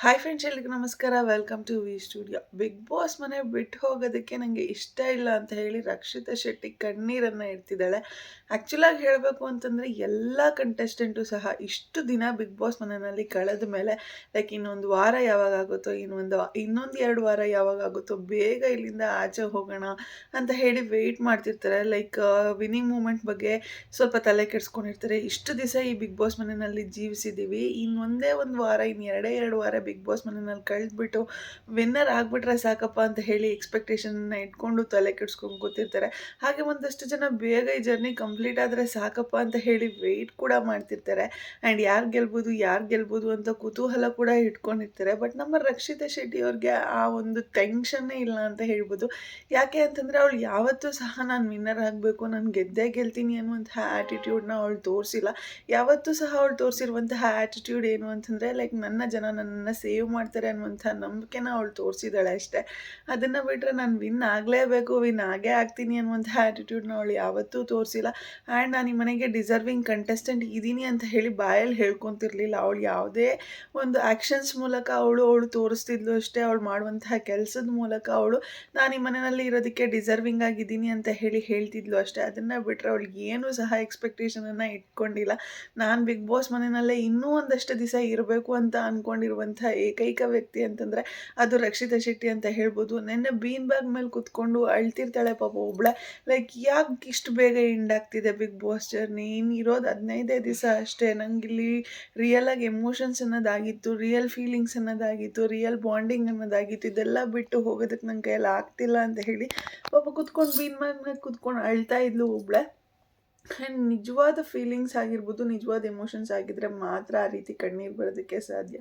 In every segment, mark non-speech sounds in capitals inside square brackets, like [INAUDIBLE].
Hi friends ಎಲ್ರಿಗೂ ನಮಸ್ಕಾರ. Welcome to V studio Bigg Boss ಮನೆ ಬಿಟ್ಟು ಹೋಗೋದಕ್ಕೆ ನನಗೆ ಇಷ್ಟ ಇಲ್ಲ ಅಂತ ಹೇಳಿ ರಕ್ಷಿತಾ ಶೆಟ್ಟಿ ಕಣ್ಣೀರನ್ನು ಇಡ್ತಿದ್ದಾಳೆ ಆ್ಯಕ್ಚುಲಾಗಿ ಹೇಳಬೇಕು ಅಂತಂದರೆ ಎಲ್ಲ ಕಂಟೆಸ್ಟೆಂಟು ಸಹ ಇಷ್ಟು ದಿನ ಬಿಗ್ ಬಾಸ್ ಮನೆಯಲ್ಲಿ ಕಳೆದ ಮೇಲೆ ಲೈಕ್ ಇನ್ನೊಂದು ವಾರ ಯಾವಾಗ ಆಗುತ್ತೋ, ಇನ್ನೊಂದು ಇನ್ನೊಂದು ಎರಡು ವಾರ ಯಾವಾಗ ಆಗುತ್ತೋ ಬೇಗ ಇಲ್ಲಿಂದ ಆಚೆ ಹೋಗೋಣ ಅಂತ ಹೇಳಿ ವೆಯ್ಟ್ ಮಾಡ್ತಿರ್ತಾರೆ. ಲೈಕ್ ವಿನಿಂಗ್ ಮೂಮೆಂಟ್ ಬಗ್ಗೆ ಸ್ವಲ್ಪ ತಲೆ ಕೆಡಿಸ್ಕೊಂಡಿರ್ತಾರೆ. ಇಷ್ಟು ದಿವಸ ಈ ಬಿಗ್ ಬಾಸ್ ಮನೆಯಲ್ಲಿ ಜೀವಿಸಿದ್ದೀವಿ. ಇನ್ನೊಂದೇ ಒಂದು ವಾರ ಇನ್ನು ಎರಡೇ ಎರಡು ವಾರ ಬಿಗ್ ಬಾಸ್ ಮನೆಯಲ್ಲಿ ಕಳೆದ್ಬಿಟ್ಟು ವಿನ್ನರ್ ಆಗಿಬಿಟ್ರೆ ಸಾಕಪ್ಪ ಅಂತ ಹೇಳಿ ಎಕ್ಸ್ಪೆಕ್ಟೇಷನ್ನ ಇಟ್ಕೊಂಡು ತಲೆ ಕೆಡ್ಸ್ಕೊಂಡು ಕೂತಿರ್ತಾರೆ. ಹಾಗೆ ಒಂದಷ್ಟು ಜನ ಬೇಗ ಈ ಜರ್ನಿ ಕಂಪ್ಲೀಟ್ ಆದರೆ ಸಾಕಪ್ಪ ಅಂತ ಹೇಳಿ ವೆಯ್ಟ್ ಕೂಡ ಮಾಡ್ತಿರ್ತಾರೆ. ಆ್ಯಂಡ್ ಯಾರು ಗೆಲ್ಬೋದು ಯಾರು ಗೆಲ್ಬೋದು ಅಂತ ಕುತೂಹಲ ಕೂಡ ಇಟ್ಕೊಂಡಿರ್ತಾರೆ. ಬಟ್ ನಮ್ಮ ರಕ್ಷಿತಾ ಶೆಟ್ಟಿ ಅವ್ರಿಗೆ ಆ ಒಂದು ಟೆನ್ಷನ್ನೇ ಇಲ್ಲ ಅಂತ ಹೇಳ್ಬೋದು. ಯಾಕೆ ಅಂತಂದರೆ ಅವಳು ಯಾವತ್ತೂ ಸಹ ನಾನು ವಿನ್ನರ್ ಆಗಬೇಕು, ನಾನು ಗೆದ್ದೇ ಗೆಲ್ತೀನಿ ಅನ್ನುವಂತಹ ಆ್ಯಟಿಟ್ಯೂಡ್ನ ಅವಳು ತೋರಿಸಿಲ್ಲ. ಯಾವತ್ತೂ ಸಹ ಅವಳು ತೋರಿಸಿರುವಂತಹ ಆ್ಯಟಿಟ್ಯೂಡ್ ಏನು ಅಂತಂದರೆ ಲೈಕ್ ನನ್ನ ಜನ ನನ್ನನ್ನು ಸೇವ್ ಮಾಡ್ತಾರೆ ಅನ್ನುವಂಥ ನಂಬಿಕೆನ ಅವಳು ತೋರಿಸಿದ್ದಾಳೆ ಅಷ್ಟೇ. ಅದನ್ನು ಬಿಟ್ಟರೆ ನಾನು ವಿನ್ ಆಗಲೇಬೇಕು ವಿನ್ ಆಗೇ ಆಗ್ತೀನಿ ಅನ್ನುವಂಥ ಆ್ಯಟಿಟ್ಯೂಡ್ನ ಅವಳು ಯಾವತ್ತೂ ತೋರಿಸಿಲ್ಲ. ಆ್ಯಂಡ್ ನಾನು ಈ ಮನೆಗೆ ಡಿಸರ್ವಿಂಗ್ ಕಂಟೆಸ್ಟೆಂಟ್ ಇದ್ದೀನಿ ಅಂತ ಹೇಳಿ ಬಾಯಲ್ಲಿ ಹೇಳ್ಕೊತಿರ್ಲಿಲ್ಲ. ಅವಳು ಯಾವುದೇ ಒಂದು ಆ್ಯಕ್ಷನ್ಸ್ ಮೂಲಕ ಅವಳು ಅವಳು ತೋರಿಸ್ತಿದ್ಲು ಅಷ್ಟೇ. ಅವಳು ಮಾಡುವಂತಹ ಕೆಲಸದ ಮೂಲಕ ಅವಳು, ನಾನು ಈ ಮನೆಯಲ್ಲಿ ಇರೋದಕ್ಕೆ ಡಿಸರ್ವಿಂಗ್ ಆಗಿದ್ದೀನಿ ಅಂತ ಹೇಳಿ ಹೇಳ್ತಿದ್ಲು ಅಷ್ಟೇ. ಅದನ್ನು ಬಿಟ್ಟರೆ ಅವಳಿಗೆ ಏನೂ ಸಹ ಎಕ್ಸ್ಪೆಕ್ಟೇಷನನ್ನು ಇಟ್ಕೊಂಡಿಲ್ಲ. ನಾನು ಬಿಗ್ ಬಾಸ್ ಮನೆಯಲ್ಲೇ ಇನ್ನೂ ಒಂದಷ್ಟು ದಿವಸ ಇರಬೇಕು ಅಂತ ಅಂದ್ಕೊಂಡಿರುವಂಥ ಏಕೈಕ ವ್ಯಕ್ತಿ ಅಂತಂದರೆ ಅದು ರಕ್ಷಿತಾ ಶೆಟ್ಟಿ ಅಂತ ಹೇಳ್ಬೋದು. ನೆನ್ನೆ ಬೀನ್ ಬ್ಯಾಗ್ ಮೇಲೆ ಕುತ್ಕೊಂಡು ಅಳ್ತಿರ್ತಾಳೆ ಪಾಪ ಒಬ್ಳೆ. ಲೈಕ್ ಯಾಕೆ ಇಷ್ಟು ಬೇಗ ಎಂಡ್ ಆಗ್ತಿದೆ ಬಿಗ್ ಬಾಸ್ ಜರ್ನಿ? ಇರೋದು ಹದಿನೈದೇ ದಿವಸ ಅಷ್ಟೇ. ನಂಗಿಲ್ಲಿ ರಿಯಲಾಗಿ ಎಮೋಷನ್ಸ್ ಅನ್ನೋದಾಗಿತ್ತು ರಿಯಲ್ ಫೀಲಿಂಗ್ಸ್ ಅನ್ನೋದಾಗಿತ್ತು ರಿಯಲ್ ಬಾಂಡಿಂಗ್ ಅನ್ನೋದಾಗಿತ್ತು. ಇದೆಲ್ಲ ಬಿಟ್ಟು ಹೋಗೋದಕ್ಕೆ ನನ್ನ ಕೈಯಲ್ಲಿ ಆಗ್ತಿಲ್ಲ ಅಂತ ಹೇಳಿ ಪಾಪ ಕುತ್ಕೊಂಡು ಬೀನ್ ಬ್ಯಾಗ್ ಮೇಲೆ ಕುತ್ಕೊಂಡು ಅಳ್ತಾ ಇದ್ಲು ಒಬ್ಳೆ. ಆ್ಯಂಡ್ ನಿಜವಾದ ಫೀಲಿಂಗ್ಸ್ ಆಗಿರ್ಬೋದು, ನಿಜವಾದ ಎಮೋಷನ್ಸ್ ಆಗಿದ್ರೆ ಮಾತ್ರ ಆ ರೀತಿ ಕಣ್ಣೀರು ಬರೋದಕ್ಕೆ ಸಾಧ್ಯ.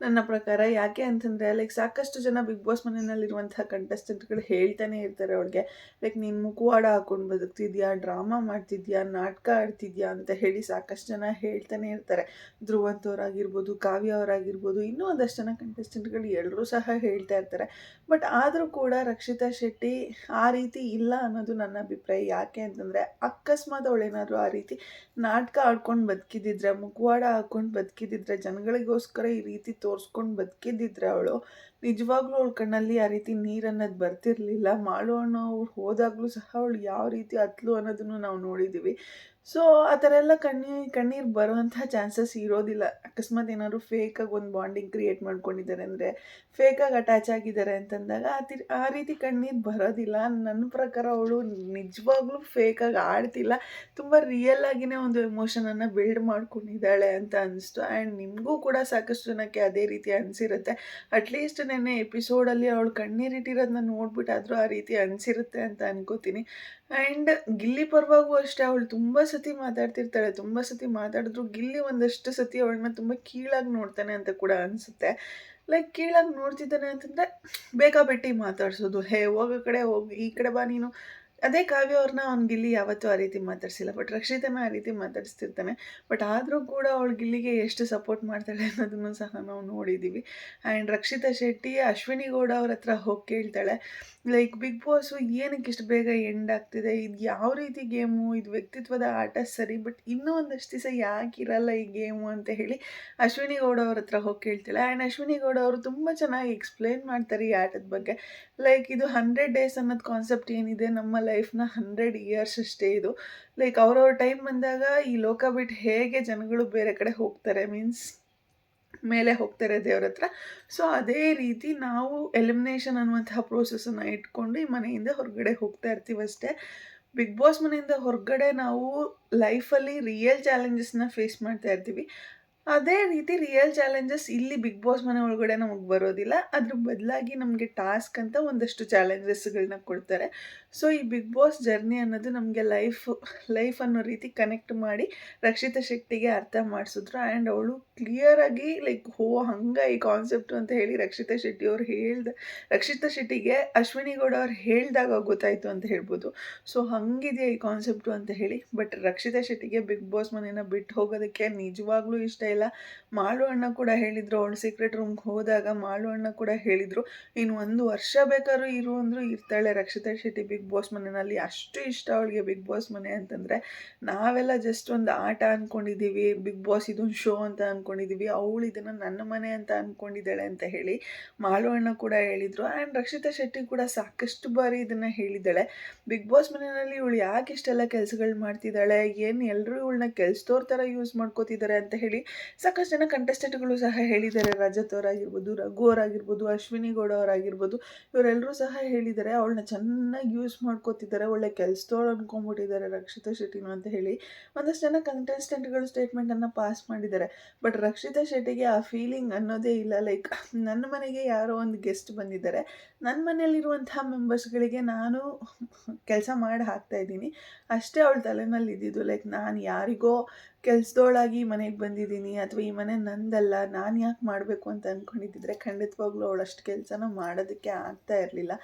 ನನ್ನ ಪ್ರಕಾರ ಯಾಕೆ ಅಂತಂದರೆ ಲೈಕ್ ಸಾಕಷ್ಟು ಜನ ಬಿಗ್ ಬಾಸ್ ಮನೆಯಲ್ಲಿರುವಂತಹ ಕಂಟೆಸ್ಟೆಂಟ್ಗಳು ಹೇಳ್ತಾನೆ ಇರ್ತಾರೆ ಅವಳಿಗೆ ಲೈಕ್ ನೀನು ಮುಖವಾಡ ಹಾಕೊಂಡು ಬದುಕ್ತಿದ್ಯಾ ಡ್ರಾಮಾ ಮಾಡ್ತಿದ್ಯಾ, ನಾಟಕ ಆಡ್ತಿದ್ಯಾ ಅಂತ ಹೇಳಿ ಸಾಕಷ್ಟು ಜನ ಹೇಳ್ತಾನೆ ಇರ್ತಾರೆ. ಧ್ರುವಂತವ್ರಾಗಿರ್ಬೋದು ಕಾವ್ಯ ಅವರಾಗಿರ್ಬೋದು, ಇನ್ನೂ ಒಂದಷ್ಟು ಜನ ಕಂಟೆಸ್ಟೆಂಟ್ಗಳು ಎಲ್ಲರೂ ಸಹ ಹೇಳ್ತಾ ಇರ್ತಾರೆ. ಬಟ್ ಆದರೂ ಕೂಡ ರಕ್ಷಿತಾ ಶೆಟ್ಟಿ ಆ ರೀತಿ ಇಲ್ಲ ಅನ್ನೋದು ನನ್ನ ಅಭಿಪ್ರಾಯ. ಯಾಕೆ ಅಂತಂದರೆ, ಅಕಸ್ಮಾತ್ ಅವಳೇನಾದರೂ ಆ ರೀತಿ ನಾಟಕ ಆಡ್ಕೊಂಡು ಬದುಕಿದ್ದಿದ್ರೆ, ಮುಖವಾಡ ಹಾಕೊಂಡು ಬದುಕಿದ್ದಿದ್ರೆ, ಜನಗಳಿಗೋಸ್ಕರ ಈ ರೀತಿ ತೋರಿಸ್ಕೊಂಡು ಬದುಕಿದ್ದಿದ್ರೆ ಅವಳು, ನಿಜವಾಗ್ಲೂ ಅವಳ ಕಣ್ಣಲ್ಲಿ ಆ ರೀತಿ ನೀರು ಅನ್ನೋದು ಬರ್ತಿರ್ಲಿಲ್ಲ. ಮಾಳು ಅನ್ನೋ ಹೋದಾಗಲೂ ಸಹ ಅವಳು ಯಾವ ರೀತಿ ಹತ್ಲು ಅನ್ನೋದನ್ನು ನಾವು ನೋಡಿದ್ದೀವಿ ಸೊ ಆ ಥರ ಎಲ್ಲ ಕಣ್ಣೀರು ಕಣ್ಣೀರು ಬರುವಂಥ ಚಾನ್ಸಸ್ ಇರೋದಿಲ್ಲ. ಅಕಸ್ಮಾತ್ ಏನಾದರೂ ಫೇಕಾಗಿ ಒಂದು ಬಾಂಡಿಂಗ್ ಕ್ರಿಯೇಟ್ ಮಾಡ್ಕೊಂಡಿದ್ದಾರೆ ಅಂದರೆ ಫೇಕಾಗಿ ಅಟ್ಯಾಚ್ ಆಗಿದ್ದಾರೆ ಅಂತಂದಾಗ ಆ ತಿ ಆ ರೀತಿ ಕಣ್ಣೀರು ಬರೋದಿಲ್ಲ. ನನ್ನ ಪ್ರಕಾರ ಅವಳು ನಿಜವಾಗ್ಲೂ ಫೇಕಾಗಿ ಆಡ್ತಿಲ್ಲ. ತುಂಬ ರಿಯಲ್ ಆಗಿನೇ ಒಂದು ಎಮೋಷನನ್ನು ಬಿಲ್ಡ್ ಮಾಡ್ಕೊಂಡಿದ್ದಾಳೆ ಅಂತ ಅನಿಸ್ತು. ಆ್ಯಂಡ್ ನಿಮಗೂ ಕೂಡ ಸಾಕಷ್ಟು ಜನಕ್ಕೆ ಅದೇ ರೀತಿ ಅನಿಸಿರುತ್ತೆ. ಅಟ್ಲೀಸ್ಟ್ ನೆನ್ನೆ ಎಪಿಸೋಡಲ್ಲಿ ಅವಳು ಕಣ್ಣೀರಿಟ್ಟಿರೋದನ್ನ ನೋಡ್ಬಿಟ್ಟಾದರೂ ಆ ರೀತಿ ಅನಿಸಿರುತ್ತೆ ಅಂತ ಅನ್ಕೋತೀನಿ. ಆ್ಯಂಡ್ ಗಿಲ್ಲಿ ಪರವಾಗೂ ಅಷ್ಟೇ, ಅವಳು ತುಂಬ ಸತಿ ಮಾತಾಡ್ತಿರ್ತಾಳೆ. ತುಂಬ ಸತಿ ಮಾತಾಡಿದ್ರು ಗಿಲ್ಲಿ ಒಂದಷ್ಟು ಸತಿ ಅವಳನ್ನ ತುಂಬ ಕೀಳಾಗಿ ನೋಡ್ತಾನೆ ಅಂತ ಕೂಡ ಅನಿಸುತ್ತೆ. ಲೈಕ್ ಕೀಳಾಗಿ ನೋಡ್ತಿದ್ದಾನೆ ಅಂತಂದರೆ ಬೇಕಾಬಿಟ್ಟಿ ಮಾತಾಡ್ಸೋದು. ಹೇ, ಹೋಗೋ ಕಡೆ ಹೋಗಿ. ಈ ಕಡೆ ಬಾ ನೀನು. ಅದೇ ಕಾವ್ಯ ಅವ್ರನ್ನ ಅವ್ನಿಗೆ ಗಿಲ್ಲಿ ಯಾವತ್ತೂ ಆ ರೀತಿ ಮಾತಾಡಿಸಿಲ್ಲ. ಬಟ್ ರಕ್ಷಿತನ ಆ ರೀತಿ ಮಾತಾಡಿಸ್ತಿರ್ತಾನೆ. ಬಟ್ ಆದರೂ ಕೂಡ ಅವಳು ಗಿಲ್ಲಿಗೆ ಎಷ್ಟು ಸಪೋರ್ಟ್ ಮಾಡ್ತಾಳೆ ಅನ್ನೋದನ್ನು ಸಹ ನಾವು ನೋಡಿದ್ದೀವಿ ಆ್ಯಂಡ್ ರಕ್ಷಿತಾ ಶೆಟ್ಟಿ, ಅಶ್ವಿನಿ ಗೌಡ ಅವ್ರ ಹತ್ರ ಹೋಗಿ ಕೇಳ್ತಾಳೆ. ಲೈಕ್ ಬಿಗ್ ಬಾಸು ಏನಕ್ಕೆ ಇಷ್ಟು ಬೇಗ ಎಂಡ್ ಆಗ್ತಿದೆ? ಇದು ಯಾವ ರೀತಿ ಗೇಮು? ಇದು ವ್ಯಕ್ತಿತ್ವದ ಆಟ ಸರಿ ಬಟ್ ಇನ್ನೂ ಒಂದಷ್ಟು ದಿವಸ ಯಾಕೆ ಇರಲ್ಲ ಈ ಗೇಮು ಅಂತ ಹೇಳಿ ಅಶ್ವಿನಿ ಗೌಡ ಅವ್ರ ಹತ್ರ ಹೋಗಿ ಕೇಳ್ತಾಳೆ. ಆ್ಯಂಡ್ ಅಶ್ವಿನಿ ಗೌಡ ಅವರು ತುಂಬ ಚೆನ್ನಾಗಿ ಎಕ್ಸ್ಪ್ಲೇನ್ ಮಾಡ್ತಾರೆ ಈ ಆಟದ ಬಗ್ಗೆ. ಲೈಕ್ ಇದು ಹಂಡ್ರೆಡ್ ಡೇಸ್ ಅನ್ನೋದು ಕಾನ್ಸೆಪ್ಟ್ ಏನಿದೆ? ನಮ್ಮ ಲೈಫ್ನ ಹಂಡ್ರೆಡ್ ಇಯರ್ಸ್ ಅಷ್ಟೇ ಇದು. ಲೈಕ್ ಅವ್ರವ್ರ ಟೈಮ್ ಬಂದಾಗ ಈ ಲೋಕ ಬಿಟ್ಟು ಹೇಗೆ ಜನಗಳು ಬೇರೆ ಕಡೆ ಹೋಗ್ತಾರೆ ಮೀನ್ಸ್ ಮೇಲೆ ಹೋಗ್ತಾರೆ ದೇವ್ರ ಹತ್ರ. ಸೊ ಅದೇ ರೀತಿ ನಾವು ಎಲಿಮಿನೇಷನ್ ಅನ್ನುವಂತಹ ಪ್ರೋಸೆಸನ್ನು ಇಟ್ಕೊಂಡು ಈ ಮನೆಯಿಂದ ಹೊರಗಡೆ ಹೋಗ್ತಾ ಇರ್ತೀವಿ ಅಷ್ಟೇ. ಬಿಗ್ ಬಾಸ್ ಮನೆಯಿಂದ ಹೊರಗಡೆ ನಾವು ಲೈಫಲ್ಲಿ ರಿಯಲ್ ಚಾಲೆಂಜಸ್ನ ಫೇಸ್ ಮಾಡ್ತಾ ಇರ್ತೀವಿ. ಅದೇ ರೀತಿ ರಿಯಲ್ ಚಾಲೆಂಜಸ್ ಇಲ್ಲಿ ಬಿಗ್ ಬಾಸ್ ಮನೆ ಒಳಗಡೆ ನಮಗೆ ಬರೋದಿಲ್ಲ. ಅದ್ರ ಬದಲಾಗಿ ನಮಗೆ ಟಾಸ್ಕ್ ಅಂತ ಒಂದಷ್ಟು ಚಾಲೆಂಜಸ್ಗಳನ್ನ ಕೊಡ್ತಾರೆ. ಸೊ ಈ ಬಿಗ್ ಬಾಸ್ ಜರ್ನಿ ಅನ್ನೋದು ನಮಗೆ ಲೈಫ್ ಲೈಫ್ ಅನ್ನೋ ರೀತಿ ಕನೆಕ್ಟ್ ಮಾಡಿ ರಕ್ಷಿತಾ ಶೆಟ್ಟಿಗೆ ಅರ್ಥ ಮಾಡಿಸಿದ್ರು. ಆ್ಯಂಡ್ ಅವಳು ಕ್ಲಿಯರಾಗಿ ಲೈಕ್ ಹೋ, ಹಂಗೆ ಈ ಕಾನ್ಸೆಪ್ಟು ಅಂತ ಹೇಳಿ ರಕ್ಷಿತಾ ಶೆಟ್ಟಿ ಅವ್ರು ಹೇಳ್ದ, ರಕ್ಷಿತಾ ಶೆಟ್ಟಿಗೆ ಅಶ್ವಿನಿ ಗೌಡ ಅವ್ರು ಹೇಳಿದಾಗ ಗೊತ್ತಾಯಿತು ಅಂತ ಹೇಳ್ಬೋದು. ಸೊ ಹಂಗಿದೆಯಾ ಈ ಕಾನ್ಸೆಪ್ಟು ಅಂತ ಹೇಳಿ. ಬಟ್ ರಕ್ಷಿತಾ ಶೆಟ್ಟಿಗೆ ಬಿಗ್ ಬಾಸ್ ಮನೇನ ಬಿಟ್ಟು ಹೋಗೋದಕ್ಕೆ ನಿಜವಾಗ್ಲೂ ಇಷ್ಟ ಇಲ್ಲ. ಮಾಳು ಅಣ್ಣ ಕೂಡ ಹೇಳಿದರು, ಅವಳು ಸೀಕ್ರೆಟ್ ರೂಮ್ಗೆ ಹೋದಾಗ ಮಾಳು ಅಣ್ಣ ಕೂಡ ಹೇಳಿದರು ಇನ್ನು ಒಂದು ವರ್ಷ ಬೇಕಾದ್ರೂ ಇರು ಅಂದರು ಇರ್ತಾಳೆ ರಕ್ಷಿತಾ ಶೆಟ್ಟಿ ಬಿಗ್ ಬಾಸ್ ಮನೆಯಲ್ಲಿ. ಅಷ್ಟು ಇಷ್ಟ ಅವಳಿಗೆ ಬಿಗ್ ಬಾಸ್ ಮನೆ ಅಂತಂದರೆ, ನಾವೆಲ್ಲ ಜಸ್ಟ್ ಒಂದು ಆಟ ಅಂದ್ಕೊಂಡಿದ್ದೀವಿ ಬಿಗ್ ಬಾಸ್ ಇದೊಂದು ಶೋ ಅಂತ ಅಂದ್ಕೊಂಡಿದ್ದೀವಿ ಅವಳು ಇದನ್ನು ನನ್ನ ಮನೆ ಅಂತ ಅಂದ್ಕೊಂಡಿದ್ದಾಳೆ ಅಂತ ಹೇಳಿ ಮಾಳು ಅಣ್ಣ ಕೂಡ ಹೇಳಿದರು. ಆ್ಯಂಡ್ ರಕ್ಷಿತಾ ಶೆಟ್ಟಿ ಕೂಡ ಸಾಕಷ್ಟು ಬಾರಿ ಇದನ್ನು ಹೇಳಿದ್ದಾಳೆ. ಬಿಗ್ ಬಾಸ್ ಮನೆಯಲ್ಲಿ ಇವಳು ಯಾಕೆ ಇಷ್ಟೆಲ್ಲ ಕೆಲಸಗಳು ಮಾಡ್ತಿದ್ದಾಳೆ, ಏನು ಎಲ್ಲರೂ ಇವಳನ್ನ ಕೆಲಸದವ್ರ ಥರ ಯೂಸ್ ಮಾಡ್ಕೋತಿದ್ದಾರೆ ಅಂತ ಹೇಳಿ ಸಾಕಷ್ಟು ಜನ ಕಂಟೆಸ್ಟೆಂಟ್ಗಳು ಸಹ ಹೇಳಿದ್ದಾರೆ. ರಜತ್ ಅವರಾಗಿರ್ಬೋದು, ರಘು ಅವರಾಗಿರ್ಬೋದು, ಅಶ್ವಿನಿ ಗೌಡ ಅವರಾಗಿರ್ಬೋದು ಇವರೆಲ್ಲರೂ ಸಹ ಹೇಳಿದ್ದಾರೆ. ಅವಳನ್ನ ಚೆನ್ನಾಗಿ ಯೂಸ್ ಮಾಡ್ಕೋತಿದ್ದಾರೆ. ಒಳ್ಳೆ ಕೆಲಸದವಳು ಅನ್ಕೊಂಡ್ಬಿಟ್ಟಿದ್ದಾರೆ ರಕ್ಷಿತಾ ಶೆಟ್ಟಿನೂ ಅಂತ ಹೇಳಿ. ಒಂದಷ್ಟು ಜನ ಕಂಟೆಸ್ಟೆಂಟ್ಗಳು ಸ್ಟೇಟ್ಮೆಂಟನ್ನು ಪಾಸ್ ಮಾಡಿದ್ದಾರೆ. ಬಟ್ ರಕ್ಷಿತಾ ಶೆಟ್ಟಿಗೆ ಆ ಫೀಲಿಂಗ್ ಅನ್ನೋದೇ ಇಲ್ಲ. ಲೈಕ್ ನನ್ನ ಮನೆಗೆ ಯಾರೋ ಒಂದು ಗೆಸ್ಟ್ ಬಂದಿದ್ದಾರೆ. ನನ್ನ ಮನೆಯಲ್ಲಿರುವಂತಹ ಮೆಂಬರ್ಸ್ಗಳಿಗೆ ನಾನು ಕೆಲಸ ಮಾಡಿ ಹಾಕ್ತಾ ಇದ್ದೀನಿ. ಅಷ್ಟೇ ಅವಳ ತಲೆನಲ್ಲಿ ಇದ್ದಿದ್ದು ಲೈಕ್ ನಾನು ಯಾರಿಗೋ ಕೆಲ್ಸದವಳಾಗಿ ಮನೆಗೆ ಬಂದಿದ್ದೀನಿ ಅಥವಾ ಈ ಮನೆ ನಂದಲ್ಲ, ನಾನು ಯಾಕೆ ಮಾಡಬೇಕು ಅಂತ ಅಂದ್ಕೊಂಡಿದ್ದಿದ್ರೆ ಖಂಡಿತವಾಗ್ಲೂ ಅವಳಷ್ಟು ಕೆಲಸನ ಮಾಡೋದಕ್ಕೆ ಆಗ್ತಾ ಇರಲಿಲ್ಲ.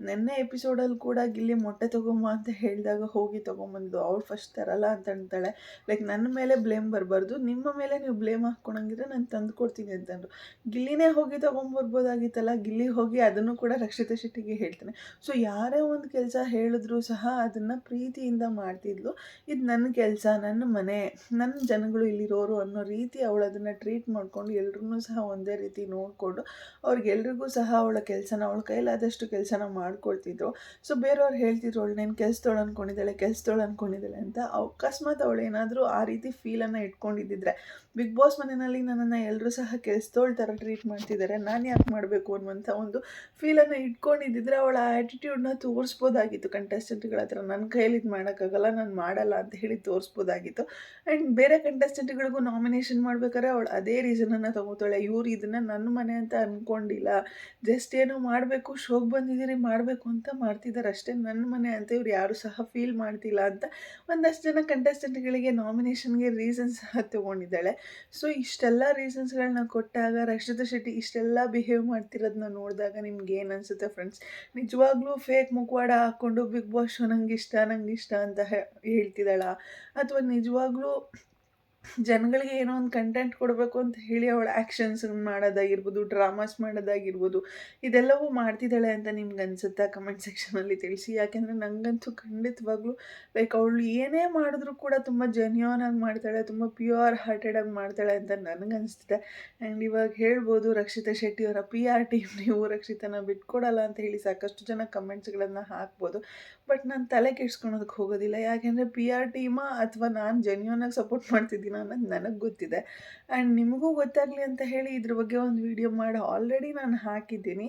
ನೆನ್ನೆ ಎಪಿಸೋಡಲ್ಲಿ ಕೂಡ ಗಿಲ್ಲಿ ಮೊಟ್ಟೆ ತೊಗೊಂಬ ಅಂತ ಹೇಳಿದಾಗ ಹೋಗಿ ತೊಗೊಂಬಂದು ಅವ್ಳು ಫಸ್ಟ್ ತರಲ್ಲ ಅಂತ ಅಂತಾಳೆ. ಲೈಕ್ ನನ್ನ ಮೇಲೆ ಬ್ಲೇಮ್ ಬರಬಾರ್ದು. ನಿಮ್ಮ ಮೇಲೆ ನೀವು ಬ್ಲೇಮ್ ಹಾಕ್ಕೊಳಂಗಿದ್ರೆ ನಾನು ತಂದು ಕೊಡ್ತೀನಿ ಅಂತಂದರು. ಗಿಲ್ಲಿನೇ ಹೋಗಿ ತೊಗೊಂಬರ್ಬೋದಾಗಿತ್ತಲ್ಲ? ಗಿಲ್ಲಿ ಹೋಗಿ ಅದನ್ನು ಕೂಡ ರಕ್ಷಿತಾ ಶೆಟ್ಟಿಗೆ ಹೇಳ್ತಾನೆ. ಸೊ ಯಾರೇ ಒಂದು ಕೆಲಸ ಹೇಳಿದ್ರು ಸಹ ಅದನ್ನು ಪ್ರೀತಿಯಿಂದ ಮಾಡ್ತಿದ್ಲು. ಇದು ನನ್ನ ಕೆಲಸ ನನ್ನ ಮನೆ ನನ್ನ ಜನಗಳು ಇಲ್ಲಿರೋರು ಅನ್ನೋ ರೀತಿ ಅವಳು ಅದನ್ನು ಟ್ರೀಟ್ ಮಾಡಿಕೊಂಡು ಎಲ್ರೂ ಸಹ ಒಂದೇ ರೀತಿ ನೋಡಿಕೊಂಡು ಅವ್ರಿಗೆಲ್ರಿಗೂ ಸಹ ಅವಳ ಕೆಲಸನ, ಅವಳ ಕೈಲಾದಷ್ಟು ಕೆಲಸನ ಮಾಡಿ ಮಾಡ್ಕೊಳ್ತಿದ್ರು. ಸೊ ಬೇರೆಯವ್ರು ಹೇಳ್ತಿದ್ರು, ಅವಳು నేను ಕೆಲ್ಸದವಳು ಅಂದ್ಕೊಂಡಿದ್ದಾಳೆ ಕೆಲ್ಸದೋಳು ಅಂದ್ಕೊಂಡಿದ್ದಾಳೆ ಅಂತ. ಅಕಸ್ಮಾತ್ ಅವಳು ಏನಾದರೂ ಆ ರೀತಿ ಫೀಲನ್ನು ಇಟ್ಕೊಂಡಿದ್ದಿದ್ರೆ ಬಿಗ್ ಬಾಸ್ ಮನೆಯಲ್ಲಿ ನನ್ನನ್ನು ಎಲ್ಲರೂ ಸಹ ಕೆಲ್ಸದವಳ ಥರ ಟ್ರೀಟ್ ಮಾಡ್ತಿದ್ದಾರೆ ನಾನು ಯಾಕೆ ಮಾಡಬೇಕು? ಅನ್ನುವಂಥ ಒಂದು ಫೀಲನ್ನು ಇಟ್ಕೊಂಡಿದ್ದಿದ್ರೆ, ಅವಳ ಆ್ಯಟಿಟ್ಯೂಡ್ನ ತೋರಿಸ್ಬೋದಾಗಿತ್ತು. ಕಂಟೆಸ್ಟೆಂಟ್ಗಳ ಹತ್ರ ನನ್ನ ಕೈಯಲ್ಲಿ ಇದು ಮಾಡೋಕ್ಕಾಗಲ್ಲ, ನಾನು ಮಾಡಲ್ಲ ಅಂತ ಹೇಳಿ ತೋರಿಸ್ಬೋದಾಗಿತ್ತು. ಆ್ಯಂಡ್ ಬೇರೆ ಕಂಟೆಸ್ಟೆಂಟ್ಗಳಿಗೂ ನಾಮಿನೇಷನ್ ಮಾಡ್ಬೇಕಾದ್ರೆ, ಅವಳು ಅದೇ ರೀಸನನ್ನು ತಗೋತಾಳೆ. ಇವ್ರು ಇದನ್ನು ನನ್ನ ಮನೆ ಅಂತ ಅಂದ್ಕೊಂಡಿಲ್ಲ ಜಸ್ಟ್ ಏನೋ ಮಾಡಬೇಕು, ಶೋಕ್ ಬಂದಿದ್ದೀರಿ ಮಾಡಬೇಕು ಅಂತ ಮಾಡ್ತಿದ್ದಾರೆ. ಅಷ್ಟೇ ನನ್ನ ಮನೆ ಅಂತ ಇವ್ರು ಯಾರು ಸಹ ಫೀಲ್ ಮಾಡ್ತಿಲ್ಲ ಅಂತ ಒಂದಷ್ಟು ಜನ ಕಂಟೆಸ್ಟೆಂಟ್ಗಳಿಗೆ ನಾಮಿನೇಷನ್ಗೆ ರೀಸನ್ಸ್ ಸಹ ತೊಗೊಂಡಿದ್ದಾಳೆ. ಸೊ ಇಷ್ಟೆಲ್ಲ ರೀಸನ್ಸ್ಗಳನ್ನ ಕೊಟ್ಟಾಗ ರಕ್ಷಿತಾ ಶೆಟ್ಟಿ ಇಷ್ಟೆಲ್ಲ ಬಿಹೇವ್ ಮಾಡ್ತಿರೋದನ್ನ ನೋಡಿದಾಗ ನಿಮ್ಗೆ ಏನು ಅನಿಸುತ್ತೆ ಫ್ರೆಂಡ್ಸ್ ನಿಜವಾಗ್ಲೂ ಫೇಕ್ ಮುಖವಾಡ ಹಾಕ್ಕೊಂಡು ಬಿಗ್ ಬಾಸ್ ಶೋ ನಂಗೆ ಇಷ್ಟ ನಂಗೆ ಇಷ್ಟ ಅಂತ ಹೇಳ್ತಿದ್ದಾಳ? ಅಥವಾ ನಿಜವಾಗ್ಲೂ ಜನಗಳಿಗೆ ಏನೋ ಒಂದು ಕಂಟೆಂಟ್ ಕೊಡಬೇಕು ಅಂತ ಹೇಳಿ ಅವಳ ಆ್ಯಕ್ಷನ್ಸ್ ಮಾಡೋದಾಗಿರ್ಬೋದು ಡ್ರಾಮಾಸ್ ಮಾಡೋದಾಗಿರ್ಬೋದು, ಇದೆಲ್ಲವೂ ಮಾಡ್ತಿದ್ದಾಳೆ ಅಂತ ನಿಮ್ಗೆ ಅನಿಸುತ್ತಾ? ಕಮೆಂಟ್ ಸೆಕ್ಷನಲ್ಲಿ ತಿಳಿಸಿ. ಯಾಕೆಂದರೆ ನನಗಂತೂ ಖಂಡಿತವಾಗ್ಲೂ ಲೈಕ್ ಅವಳು ಏನೇ ಮಾಡಿದ್ರೂ ಕೂಡ ತುಂಬ ಜೆನ್ಯೂನ್ ಆಗಿ ಮಾಡ್ತಾಳೆ, ತುಂಬ ಪ್ಯೂರ್ ಹಾರ್ಟೆಡಾಗಿ ಮಾಡ್ತಾಳೆ ಅಂತ ನನಗನ್ನಿಸ್ತಿದೆ ಆ್ಯಂಡ್ ಇವಾಗ ಹೇಳ್ಬೋದು, ರಕ್ಷಿತಾ ಶೆಟ್ಟಿ ಅವರ ಪಿ ಆರ್ ಟೀಮ್ ನೀವು ರಕ್ಷಿತನ ಬಿಟ್ಕೊಡಲ್ಲ ಅಂತ ಹೇಳಿ ಸಾಕಷ್ಟು ಜನ ಕಮೆಂಟ್ಸ್ಗಳನ್ನು ಹಾಕ್ಬೋದು. ಬಟ್ ನಾನು ತಲೆ ಕೆಡ್ಸ್ಕೊಳೋದಕ್ಕೆ ಹೋಗೋದಿಲ್ಲ. ಯಾಕೆಂದರೆ ಪಿ ಆರ್ ಟೀಮಾ ಅಥವಾ ನಾನು ಜೆನ್ಯೂನಾಗಿ ಸಪೋರ್ಟ್ ಮಾಡ್ತಿದ್ದೀನಿ ಅನ್ನೋದು ನನಗೆ ಗೊತ್ತಿದೆ. ಆ್ಯಂಡ್ ನಿಮಗೂ ಗೊತ್ತಾಗಲಿ ಅಂತ ಹೇಳಿ ಇದ್ರ ಬಗ್ಗೆ ಒಂದು ವಿಡಿಯೋ ಮಾಡಿ ಆಲ್ರೆಡಿ ನಾನು ಹಾಕಿದ್ದೀನಿ.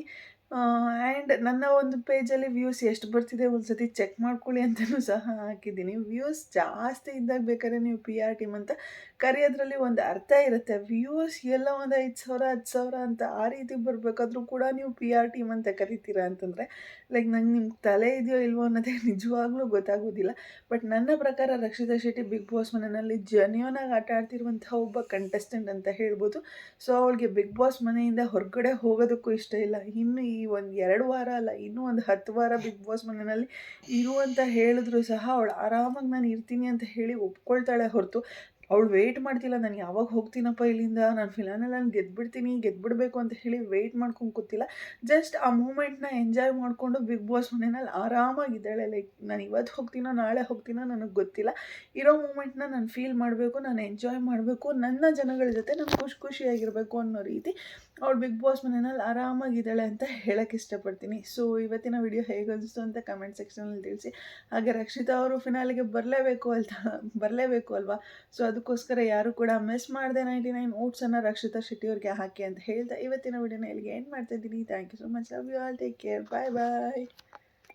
ಆ್ಯಂಡ್ ನನ್ನ ಒಂದು ಪೇಜಲ್ಲಿ ವ್ಯೂಸ್ ಎಷ್ಟು ಬರ್ತಿದೆ ಒಂದು ಸತಿ ಚೆಕ್ ಮಾಡ್ಕೊಳ್ಳಿ ಅಂತಲೂ ಸಹ ಹಾಕಿದ್ದೀನಿ. ವ್ಯೂಸ್ ಜಾಸ್ತಿ ಇದ್ದಾಗ ಬೇಕಾದ್ರೆ ನೀವು ಪಿ ಆರ್ ಟೀಮ್ ಅಂತ ಕರೆಯೋದ್ರಲ್ಲಿ ಒಂದು ಅರ್ಥ ಇರುತ್ತೆ. ವ್ಯೂಸ್ ಎಲ್ಲ ಒಂದು ಐದು ಸಾವಿರ, ಹತ್ತು ಸಾವಿರ ಅಂತ ಆ ರೀತಿ ಬರಬೇಕಾದ್ರೂ ಕೂಡ ನೀವು ಪಿ ಆರ್ ಟೀಮ್ ಅಂತ ಕರಿತೀರಾ ಅಂತಂದರೆ ಲೈಕ್ ನಂಗೆ ನಿಮ್ಗೆ ತಲೆ ಇದೆಯೋ ಇಲ್ವೋ ಅನ್ನೋದೇ [LAUGHS] ನಿಜವಾಗ್ಲೂ ಗೊತ್ತಾಗೋದಿಲ್ಲ. ಬಟ್ ನನ್ನ ಪ್ರಕಾರ ರಕ್ಷಿತಾ ಶೆಟ್ಟಿ ಬಿಗ್ ಬಾಸ್ ಮನೆಯಲ್ಲಿ ಜೆನ್ಯೂನಾಗಿ ಆಟ ಆಡ್ತಿರುವಂಥ ಒಬ್ಬ ಕಂಟೆಸ್ಟೆಂಟ್ ಅಂತ ಹೇಳ್ಬೋದು. ಸೊ ಅವಳಿಗೆ ಬಿಗ್ ಬಾಸ್ ಮನೆಯಿಂದ ಹೊರಗಡೆ ಹೋಗೋದಕ್ಕೂ ಇಷ್ಟ ಇಲ್ಲ. ಇನ್ನು ಈ ಒಂದು ಎರಡು ವಾರ ಅಲ್ಲ, ಇನ್ನೂ ಒಂದು ಹತ್ತು ವಾರ ಬಿಗ್ ಬಾಸ್ ಮನೆಯಲ್ಲಿ ಇರು ಅಂತ ಹೇಳಿದ್ರು ಸಹ ಅವಳು ಆರಾಮಾಗಿ ನಾನು ಇರ್ತೀನಿ ಅಂತ ಹೇಳಿ ಒಪ್ಕೊಳ್ತಾಳೆ ಹೊರತು. ಅವಳು ವೆಯ್ಟ್ ಮಾಡ್ತಿಲ್ಲ. ನಾನು ಯಾವಾಗ ಹೋಗ್ತೀನಪ್ಪ ಇಲ್ಲಿಂದ? ನಾನು ಫಿಲಾನೆಲ್ಲ ನಾನು ಗೆದ್ಬಿಡ್ತೀನಿ, ಗೆದ್ಬಿಡ್ಬೇಕು ಅಂತ ಹೇಳಿ ವೆಯ್ಟ್ ಮಾಡ್ಕೊಂಡು ಕೂತಿಲ್ಲ. ಜಸ್ಟ್ ಆ ಮೂಮೆಂಟ್ನ ಎಂಜಾಯ್ ಮಾಡಿಕೊಂಡು ಬಿಗ್ ಬಾಸ್ ಮನೆಯಲ್ಲಿ ಆರಾಮಾಗಿದ್ದಾಳೆ. ಲೈಕ್ ನಾನು ಇವತ್ತು ಹೋಗ್ತೀನೋ, ನಾಳೆ ಹೋಗ್ತೀನೋ ನನಗೆ ಗೊತ್ತಿಲ್ಲ. ಇರೋ ಮೂಮೆಂಟ್ನ ನಾನು ಫೀಲ್ ಮಾಡಬೇಕು, ನಾನು ಎಂಜಾಯ್ ಮಾಡಬೇಕು. ನನ್ನ ಜನಗಳ ಜೊತೆ ನಾನು ಖುಷಿ ಖುಷಿಯಾಗಿರಬೇಕು ಅನ್ನೋ ರೀತಿ ಅವಳು ಬಿಗ್ ಬಾಸ್ ಮನೆಯಲ್ಲಿ ಆರಾಮಾಗಿದ್ದಾಳೆ ಅಂತ ಹೇಳೋಕ್ಕೆ ಇಷ್ಟಪಡ್ತೀನಿ. ಸೊ ಇವತ್ತಿನ ವಿಡಿಯೋ ಹೇಗೆ ಅನಿಸ್ತು ಅಂತ ಕಮೆಂಟ್ ಸೆಕ್ಷನಲ್ಲಿ ತಿಳಿಸಿ. ಹಾಗೆ ರಕ್ಷಿತಾ ಅವರು ಫಿನಾಲಿಗೆ ಬರಲೇಬೇಕು ಅಂತ ಬರಲೇಬೇಕು ಅಲ್ವಾ? ಸೊ ಅದಕ್ಕೋಸ್ಕರ ಯಾರು ಕೂಡ ಮಿಸ್ ಮಾಡಿದೆ ನೈಂಟಿ ನೈನ್ ಓಟ್ಸನ್ನು ರಕ್ಷಿತಾ ಶೆಟ್ಟಿಯವ್ರಿಗೆ ಹಾಕಿ ಅಂತ ಹೇಳ್ತಾ ಇವತ್ತಿನ ವಿಡಿಯೋನ ಇಲ್ಲಿಗೆ ಏನು ಮಾಡ್ತಾ ಇದ್ದೀನಿ. Thank you so much love you all take care bye bye